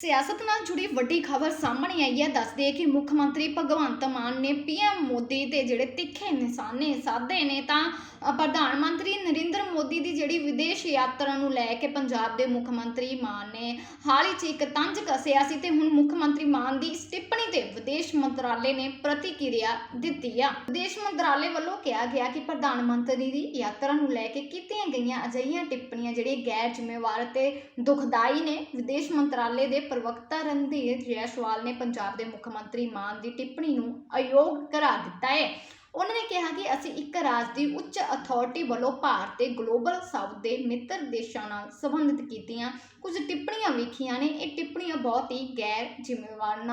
ਸਿਆਸਤ ਨਾਲ ਜੁੜੀ ਵੱਡੀ ਖਬਰ ਸਾਹਮਣੇ ਆਈ ਹੈ। ਦੱਸਦੇ ਹੈ ਕਿ ਮੁੱਖ ਮੰਤਰੀ ਭਗਵੰਤ ਮਾਨ ਨੇ ਪੀਐਮ ਮੋਦੀ ਦੇ ਜਿਹੜੇ ਤਿੱਖੇ ਨਿਸ਼ਾਨੇ ਸਾਧੇ ਨੇ ਤਾਂ ਪ੍ਰਧਾਨ ਮੰਤਰੀ ਨਰਿੰਦਰ ਮੋਦੀ ਦੀ ਜਿਹੜੀ ਵਿਦੇਸ਼ ਯਾਤਰਾ ਨੂੰ ਲੈ ਕੇ ਪੰਜਾਬ ਦੇ ਮੁੱਖ ਮੰਤਰੀ ਮਾਨ ਨੇ ਹਾਲ ਹੀ 'ਚ ਇੱਕ ਤੰਜ ਕੱਸਿਆ ਸੀ ਤੇ ਹੁਣ ਮੁੱਖ ਮੰਤਰੀ ਮਾਨ ਦੀ ਇਸ ਟਿੱਪਣੀ ਤੇ ਵਿਦੇਸ਼ ਮੰਤਰਾਲੇ ਨੇ ਪ੍ਰਤੀਕਿਰਿਆ ਦਿੱਤੀ ਆ। ਵਿਦੇਸ਼ ਮੰਤਰਾਲੇ ਵੱਲੋਂ ਕਿਹਾ ਗਿਆ ਕਿ ਪ੍ਰਧਾਨ ਮੰਤਰੀ ਦੀ ਯਾਤਰਾ ਨੂੰ ਲੈ ਕੇ ਕੀਤੀਆਂ ਗਈਆਂ ਅਜਿਹੀਆਂ ਟਿੱਪਣੀਆਂ ਜਿਹੜੀਆਂ ਗੈਰ ਜ਼ਿੰਮੇਵਾਰ ਤੇ ਦੁਖਦਾਈ ਨੇ, ਵਿਦੇਸ਼ ਮੰਤਰਾਲੇ ਦੇ ਪ੍ਰਵਕਤਾ ਰਣਧੀਰ ਜੈਸਵਾਲ ਨੇ ਪੰਜਾਬ ਦੇ ਮੁੱਖ ਮੰਤਰੀ ਮਾਨ ਦੀ ਟਿੱਪਣੀ ਨੂੰ ਅਯੋਗ ਕਰਾ ਦਿੱਤਾ ਹੈ। ਉਹਨਾਂ ਨੇ ਕਿਹਾ ਕਿ ਅਸੀਂ ਇੱਕ ਰਾਜ ਦੀ ਉੱਚ ਅਥਾਰਟੀ ਵੱਲੋਂ ਭਾਰਤ ਤੇ ਗਲੋਬਲ ਸਾਊਥ ਦੇ ਮਿੱਤਰ ਦੇਸ਼ਾਂ ਨਾਲ ਸੰਬੰਧਿਤ ਕੀਤੀਆਂ। ਕੁਝ ਟਿੱਪਣੀਆਂ ਵੇਖੀਆਂ ਨੇ। ਇਹ ਟਿੱਪਣੀਆਂ ਬਹੁਤ ਹੀ ਗੈਰ ਜ਼ਿੰਮੇਵਾਰ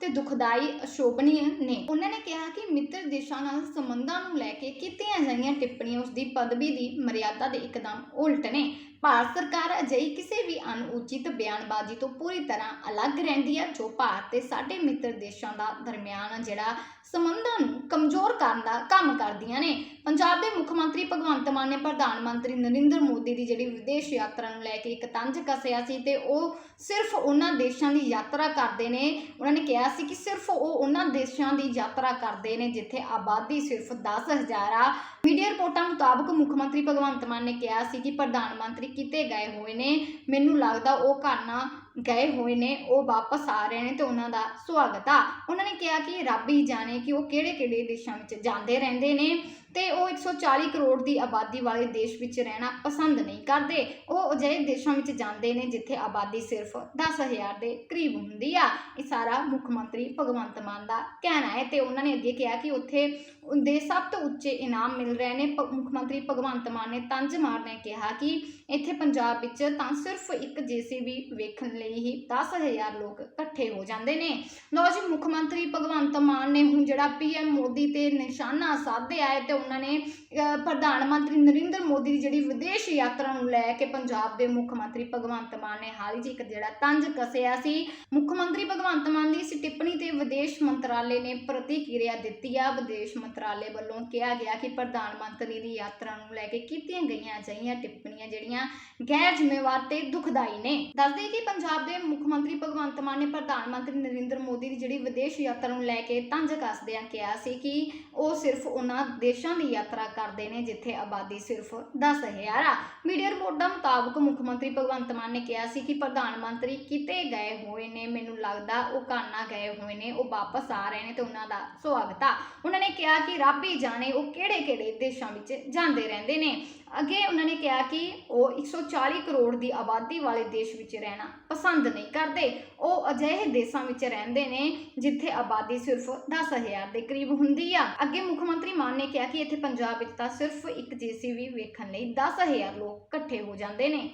ਤੇ ਦੁਖਦਾਈ ਅਸ਼ੋਭਨੀय ਨੇ। ਉਹਨਾਂ ਨੇ ਕਿਹਾ ਕਿ ਮਿੱਤਰ ਦੇਸ਼ਾਂ ਨਾਲ ਸੰਬੰਧਾਂ ਨੂੰ ਲੈ ਕੇ ਕੀਤੀਆਂ ਜਾਈਆਂ ਟਿੱਪਣੀਆਂ ਉਸ ਦੀ ਪਦਵੀ ਦੀ ਮਰਿਆਦਾ ਦੇ ਇੱਕਦਮ ਉਲਟ ਨੇ। ਭਾਰਤ ਸਰਕਾਰ ਅਜਿਹੀ ਕਿਸੇ ਵੀ ਅਣਉਚਿਤ ਬਿਆਨਬਾਜ਼ੀ ਤੋਂ ਪੂਰੀ ਤਰ੍ਹਾਂ ਅਲੱਗ ਰਹਿੰਦੀ ਹੈ, ਜੋ ਭਾਰਤ ਤੇ ਸਾਡੇ ਮਿੱਤਰ ਦੇਸ਼ਾਂ ਦਾ ਦਰਮਿਆਨ ਜਿਹੜਾ ਸੰਬੰਧਾਂ ਨੂੰ ਕਮਜ਼ੋਰ ਕਰਨ ਦਾ ਕੰਮ ਕਰਦੀਆਂ ਨੇ। ਪੰਜਾਬ ਦੇ ਮੁੱਖ ਮੰਤਰੀ ਭਗਵੰਤ ਮਾਨ ਨੇ ਪ੍ਰਧਾਨ ਮੰਤਰੀ ਨਰਿੰਦਰ ਮੋਦੀ ਦੀ ਜਿਹੜੀ ਵਿਦੇਸ਼ ਯਾਤਰਾ ਨੂੰ ਲੈ ਕੇ ਇੱਕ ਤੰਜ ਕੱਸਿਆ ਸੀ ਤੇ ਉਹ ਸਿਰਫ ਉਹਨਾਂ ਦੇਸ਼ਾਂ ਦੀ ਯਾਤਰਾ ਕਰਦੇ ਨੇ। ਉਹਨਾਂ ਨੇ ਕਿਹਾ ਸੀ ਕਿ ਸਿਰਫ ਉਹ ਉਹਨਾਂ ਦੇਸ਼ਾਂ ਦੀ ਯਾਤਰਾ ਕਰਦੇ ਨੇ ਜਿੱਥੇ ਆਬਾਦੀ ਸਿਰਫ 10000 ਆ। ਮੀਡੀਆ ਰਿਪੋਰਟਾਂ ਮੁਤਾਬਕ ਮੁੱਖ ਮੰਤਰੀ ਭਗਵੰਤ ਮਾਨ ਨੇ ਕਿਹਾ ਸੀ ਕਿ ਪ੍ਰਧਾਨ ਮੰਤਰੀ ਕਿਤੇ ਗਏ ਹੋਏ ਨੇ। ਮੈਨੂੰ ਲੱਗਦਾ ਉਹ ਘਰ ਨਾ ਗਏ ਹੋਏ ਨੇ, ਉਹ ਵਾਪਸ ਆ ਰਹੇ ਨੇ ਤੇ ਉਹਨਾਂ ਦਾ ਸਵਾਗਤ ਆ। ਉਹਨਾਂ ਨੇ ਕਿਹਾ ਕਿ ਰੱਬ ਹੀ ਜਾਣੇ ਕਿ ਉਹ ਕਿਹੜੇ ਕਿਹੜੇ ਦੇਸ਼ਾਂ ਵਿੱਚ ਜਾਂਦੇ ਰਹਿੰਦੇ ਨੇ ਤੇ ਉਹ 140 ਕਰੋੜ ਦੀ ਆਬਾਦੀ ਵਾਲੇ ਦੇਸ਼ ਵਿੱਚ ਰਹਿਣਾ ਪਸੰਦ ਨਹੀਂ ਕਰਦੇ। ਉਹ ਅਜਿਹੇ ਦੇਸ਼ਾਂ ਵਿੱਚ ਜਾਂਦੇ ਨੇ ਜਿੱਥੇ ਆਬਾਦੀ ਸਿਰਫ 10000 ਦੇ ਕਰੀਬ ਹੁੰਦੀ ਆ। ਇਹ ਸਾਰਾ ਮੁੱਖ ਮੰਤਰੀ ਭਗਵੰਤ ਮਾਨ ਦਾ ਕਹਿਣਾ ਹੈ ਤੇ ਉਹਨਾਂ ਨੇ ਅੱਗੇ ਕਿਹਾ ਕਿ ਉੱਥੇ ਦੇ ਸਭ ਤੋਂ ਉੱਚੇ ਇਨਾਮ ਮਿਲ ਰਹੇ ਨੇ। ਭ- ਮੁੱਖ ਮੰਤਰੀ ਭਗਵੰਤ ਮਾਨ ਨੇ ਤੰਜ ਮਾਰਨੇ ਕਿਹਾ ਕਿ ਇੱਥੇ ਪੰਜਾਬ ਵਿੱਚ ਤਾਂ ਸਿਰਫ ਇੱਕ ਜੀਸੀਬੀ ਵੇਖਣ ਲਈ ਹੀ 10000 ਲੋਕ ਇਕੱਠੇ ਹੋ ਜਾਂਦੇ ਨੇ। ਲੋ ਜੀ, ਮੁੱਖ ਮੰਤਰੀ ਭਗਵੰਤ ਮਾਨ ਨੇ ਹੁਣ ਜਿਹੜਾ ਪੀਐਮ ਮੋਦੀ ਤੇ ਨਿਸ਼ਾਨਾ ਸਾਧਿਆ ਹੈ ਤੇ ਉਹਨਾਂ ਨੇ ਪ੍ਰਧਾਨ ਮੰਤਰੀ ਨਰਿੰਦਰ ਮੋਦੀ ਦੀ ਜਿਹੜੀ ਵਿਦੇਸ਼ ਯਾਤਰਾ ਨੂੰ ਲੈ ਕੇ ਪੰਜਾਬ ਦੇ ਮੁੱਖ ਮੰਤਰੀ ਭਗਵੰਤ ਮਾਨ ਨੇ ਹਾਲ ਹੀ ਇੱਕ ਜਿਹੜਾ ਤੰਜ ਕੱਸਿਆ ਸੀ। ਮੁੱਖ ਮੰਤਰੀ ਭਗਵੰਤ ਮਾਨ ਦੀ ਇਸ ਟਿੱਪਣੀ ਤੇ ਵਿਦੇਸ਼ ਮੰਤਰਾਲੇ ਨੇ ਪ੍ਰਤੀਕਿਰਿਆ ਦਿੱਤੀ ਆ। ਵਿਦੇਸ਼ ਮੰਤਰਾਲੇ ਵੱਲੋਂ ਕਿਹਾ ਗਿਆ ਕਿ ਪ੍ਰਧਾਨ ਮੰਤਰੀ ਦੀ ਯਾਤਰਾ ਨੂੰ ਲੈ ਕੇ ਕੀਤੀਆਂ ਗਈਆਂ ਅਜਿਹੀਆਂ ਟਿੱਪਣੀਆਂ ਜਿਹੜੀਆਂ ਗੈਰ ਜ਼ਿੰਮੇਵਾਰ ਤੇ ਦੁਖਦਾਈ ਨੇ। ਦੱਸਦੇ ਕਿ ਪੰਜਾਬ ਪੰਜਾਬ ਦੇ ਮੁੱਖ ਮੰਤਰੀ ਭਗਵੰਤ ਮਾਨ ਨੇ ਪ੍ਰਧਾਨ ਮੰਤਰੀ ਨਰਿੰਦਰ ਮੋਦੀ ਦੀ ਜਿਹੜੀ ਵਿਦੇਸ਼ ਯਾਤਰਾ ਨੂੰ ਲੈ ਕੇ ਤੰਜ ਕੱਸਦਿਆਂ ਕਿਹਾ ਸੀ ਕਿ ਉਹ ਸਿਰਫ ਉਹਨਾਂ ਦੇਸ਼ਾਂ ਦੀ ਯਾਤਰਾ ਕਰਦੇ ਨੇ ਜਿੱਥੇ ਆਬਾਦੀ ਸਿਰਫ 10000 ਆ। ਮੀਡੀਆ ਰਿਪੋਰਟਾਂ ਮੁਤਾਬਕ ਮੁੱਖ ਮੰਤਰੀ ਭਗਵੰਤ ਮਾਨ ਨੇ ਕਿਹਾ ਸੀ ਕਿ ਪ੍ਰਧਾਨ ਮੰਤਰੀ ਕਿਤੇ ਗਏ ਹੋਏ ਨੇ, ਮੈਨੂੰ ਲੱਗਦਾ ਉਹ ਕਾਨਾ ਗਏ ਹੋਏ ਨੇ, ਉਹ ਵਾਪਸ ਆ ਰਹੇ ਨੇ ਤੇ ਉਹਨਾਂ ਦਾ ਸਵਾਗਤ ਆ। ਉਹਨਾਂ ਨੇ ਕਿਹਾ ਕਿ ਰੱਬ ਹੀ ਜਾਣੇ ਉਹ ਕਿਹੜੇ-ਕਿਹੜੇ ਦੇਸ਼ਾਂ ਵਿੱਚ ਜਾਂਦੇ ਰਹਿੰਦੇ ਨੇ। ਅੱਗੇ ਉਹਨਾਂ ਨੇ ਕਿਹਾ ਕਿ ਉਹ 140 ਕਰੋੜ ਦੀ ਆਬਾਦੀ ਵਾਲੇ ਦੇਸ਼ ਵਿੱਚ ਰਹਿਣਾ ਪਸੰਦ ਨਹੀਂ ਕਰਦੇ। ਉਹ ਅਜਿਹੇ ਦੇਸ਼ਾਂ ਵਿੱਚ ਰਹਿੰਦੇ ਨੇ, ਜਿੱਥੇ ਆਬਾਦੀ ਸਿਰਫ 10000 ਦੇ ਕਰੀਬ ਹੁੰਦੀ ਆ। ਅੱਗੇ ਮੁੱਖ ਮੰਤਰੀ ਮਾਨ ਨੇ ਕਿਹਾ ਕਿ ਇੱਥੇ ਪੰਜਾਬ ਵਿੱਚ ਤਾਂ ਸਿਰਫ ਇੱਕ ਜੀਸੀਬੀ ਵੇਖਣ ਲਈ 10000 ਲੋਕ ਇਕੱਠੇ ਹੋ ਜਾਂਦੇ ਨੇ।